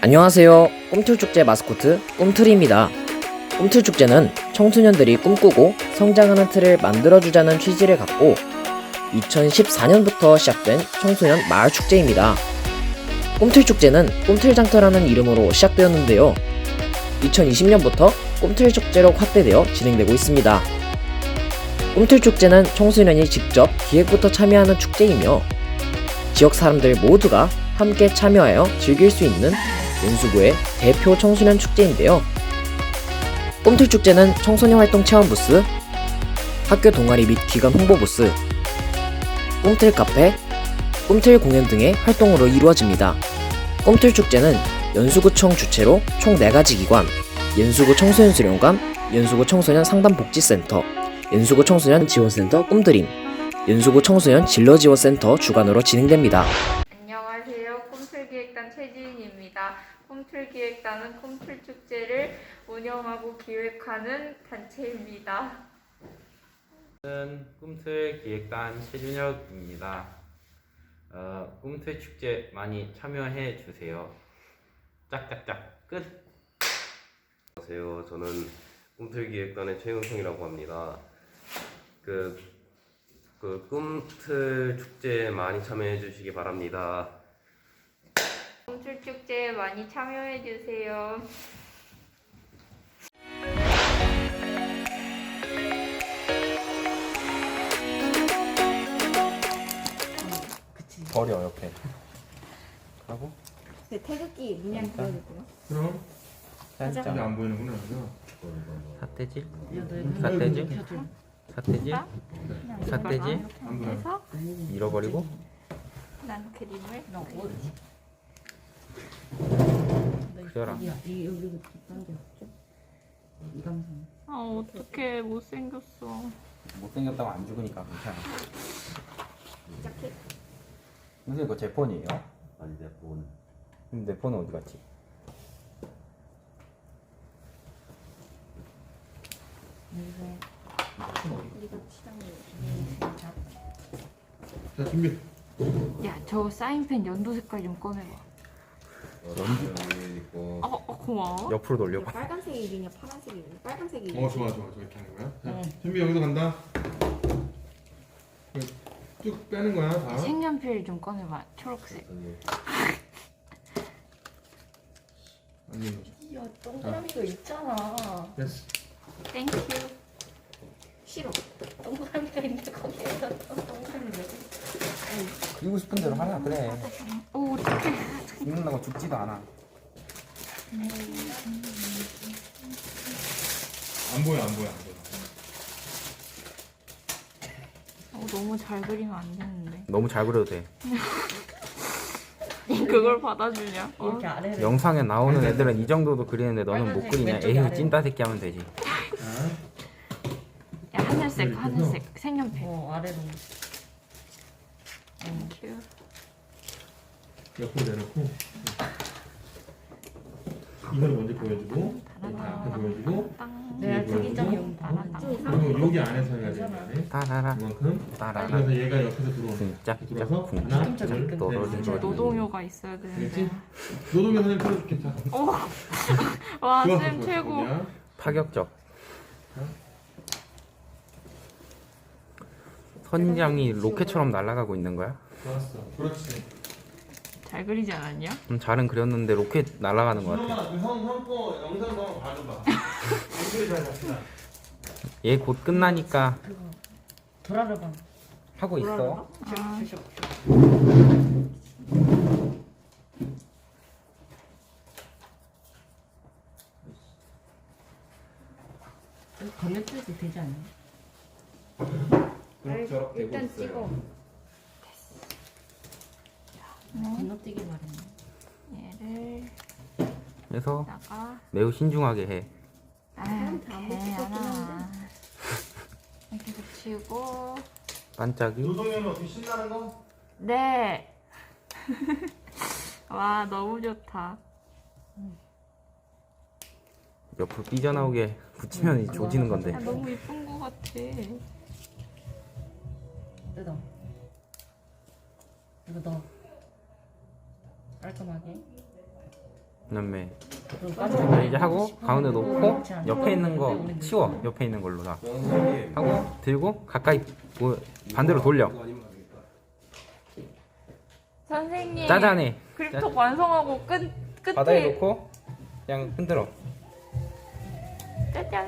안녕하세요. 꿈틀축제 마스코트 꿈틀입니다. 꿈틀축제는 청소년들이 꿈꾸고 성장하는 틀을 만들어주자는 취지를 갖고 2014년부터 시작된 청소년 마을축제입니다. 꿈틀축제는 꿈틀장터라는 이름으로 시작되었는데요. 2020년부터 꿈틀축제로 확대되어 진행되고 있습니다. 꿈틀축제는 청소년이 직접 기획부터 참여하는 축제이며 지역 사람들 모두가 함께 참여하여 즐길 수 있는 연수구의 대표 청소년 축제인데요. 꿈틀축제는 청소년 활동 체험 부스, 학교 동아리 및 기관 홍보 부스, 꿈틀 카페, 꿈틀 공연 등의 활동으로 이루어집니다. 꿈틀 축제는 연수구청 주최로 총 4가지 기관, 연수구 청소년 수련관, 연수구 청소년 상담복지센터, 연수구 청소년 지원센터 꿈드림, 연수구 청소년 진로지원센터 주관으로 진행됩니다. 안녕하세요. 꿈틀기획단 최지인입니다. 꿈틀기획단은 꿈틀축제를 운영하고 기획하는 단체입니다. 저는 꿈틀 기획단 최준혁입니다. 어, 꿈틀 축제 많이 참여해 주세요. 짝짝짝 끝. 안녕하세요. 저는 꿈틀 기획단의 최윤성이라고 합니다. 그, 그 꿈틀 축제에 많이 참여해 주시기 바랍니다. 꿈틀 축제에 많이 참여해 주세요. 버려 옆에. 하고 네, 태극기 문양 그려주고요. 그럼 근데 안 보이는구나 그죠? 삿대질, 삿대질, sat대질, 삿대질 안 보여. 해서 잃어버리고 난 그림을 그려라. 야, 이 여기 뒷단계 없죠? 이 감성. 아 어떡해 못생겼어. 못생겼다고 안 죽으니까 괜찮아. 선생님 이거 제 폰이에요? 아니, 내 폰. 근데 내 폰은 어디 갔지? 우리가 자 준비. 야저 사인펜 연두 색깔 좀 꺼내봐. 연주. 어, 어 고마워. 옆으로 돌려봐. 빨간색이냐 파란색이냐 빨간색이. 어 좋아 좋아 저렇게 하는 거야. 자 준비 여기서 간다. 그쭉 빼는 거야 다. 색연필 좀 꺼내봐. 초록색. 아니 거죠. 야 동그라미가 있잖아. 됐어. 땡큐. 싫어. 동그라미가 있는데 거기에다 동그라미 왜? 그리고 싶은 대로 하라 그래. 오 어떡해. 죽는다고 죽지도 않아. 안 보여 안 보여 안 보여. 어, 너무 잘 그리면 안 되는데. 너무 잘 그려도 돼. 그걸 받아주냐? 어? 이렇게 아래를. 영상에 나오는 애들은 이 정도도 그리는데 너는 못 그리냐? 에휴 아래로. 찐따 새끼 하면 되지. 자야 하늘색 이렇게 하늘색 색연필. 어 아래로. 땡큐. 옆으로 내놓고. 이걸 먼저 보여주고 이렇게 보여주고. 내가 특이점 뭐야? 용 그리고 여기 안에서 해야 되는데 따라라 이만큼. 따라라 그래서 얘가 옆에서 들어오는. 쿵짝 쿵짝 하나, 쿵짝 둘, 셋, 넷. 노동요가 있어야? 되는데. 노동요 선생님 틀어줄게. 자. 오. 와, 좋았어, 쌤 좋았어. 최고. 파격적. 선장이 로켓처럼 날아가고 있는 거야? 좋았어. 그렇지. 잘 그리지 않았냐? 음, 잘은 그렸는데 로켓 날아가는 것 같아. 형, 형, 형거 영상도 한번 봐줘봐. 댓글이 잘 잡히나? 얘곧 끝나니까 돌아를 하고 있어. 아, 건너뛰어도 되지 않나? 그럭저럭 되고 일단 있어요. 찍어. 건너뛰기 말했네. 얘를 그래서 다가 매우 신중하게 해. 아, 다안 이렇게 하나. 붙이고 반짝이. 노동요는 어떻게 신나는 거? 네. 와 너무 좋다. 옆으로 삐져나오게 붙이면 조지는 건데. 아, 너무 이쁜 것 같아. 뜯어. 이거 넣어. 깔끔하게. 그다음에 자. 이제 하고 가운데 놓고 옆에 있는 거 치워. 옆에 있는 걸로 다 하고 들고 가까이 뭐 반대로 돌려. 선생님. 짜잔해. 그립톡 완성하고 끝 끝에 바닥에 놓고 그냥 흔들어. 짜잔.